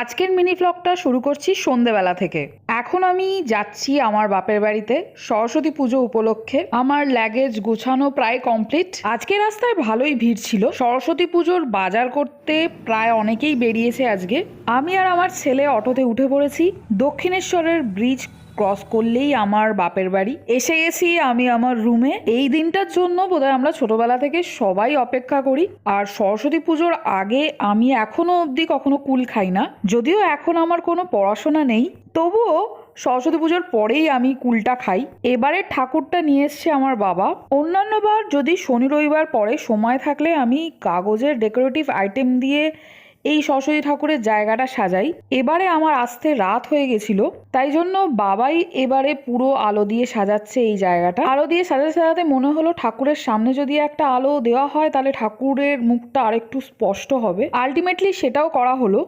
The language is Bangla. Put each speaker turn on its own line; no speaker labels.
আজকের মিনি ব্লগটা শুরু করছি সন্ধেবেলা থেকে। এখন আমি যাচ্ছি আমার বাপের বাড়িতে, সরস্বতী পুজো উপলক্ষে। আমার ল্যাগেজ গুছানো প্রায় কমপ্লিট আজকে রাস্তায় ভালোই ভিড় ছিল। সরস্বতী পুজোর বাজার করতে প্রায় অনেকেই বেরিয়েছে আজকে। আমি আর আমার ছেলে অটোতে উঠে পড়েছি। দক্ষিণেশ্বরের ব্রিজ ক্রস করলেই আমার বাপের বাড়ি। এসে গেছি আমি আমার রুমে এই দিনটার জন্য বোধহয় আমরা ছোটবেলা থেকে সবাই অপেক্ষা করি। আর সরস্বতী পুজোর আগে আমি এখনও অবধি কখনো কুল খাই না। যদিও এখন আমার কোনো পড়াশোনা নেই। তবুও সরস্বতী পুজোর পরেই আমি কুলটা খাই। এবারে ঠাকুরটা নিয়ে এসছে আমার বাবা। অন্যান্য বার যদি শনি রবিবার পরে সময় থাকলে আমি কাগজের ডেকোরেটিভ আইটেম দিয়ে এই সরস্বতী ঠাকুরের জায়গাটা সাজাই। এবারে আমার আসতে রাত হয়ে গেছিল, তাই জন্য বাবাই এবারে পুরো আলো দিয়ে সাজাচ্ছে এই জায়গাটা। আলো দিয়ে সাজাতে সাজাতে মনে হলো ঠাকুরের সামনে যদি একটা আলো দেওয়া হয়, তাহলে ঠাকুরের মুখটা আরেকটু স্পষ্ট হবে। আলটিমেটলি সেটাও করা হলো।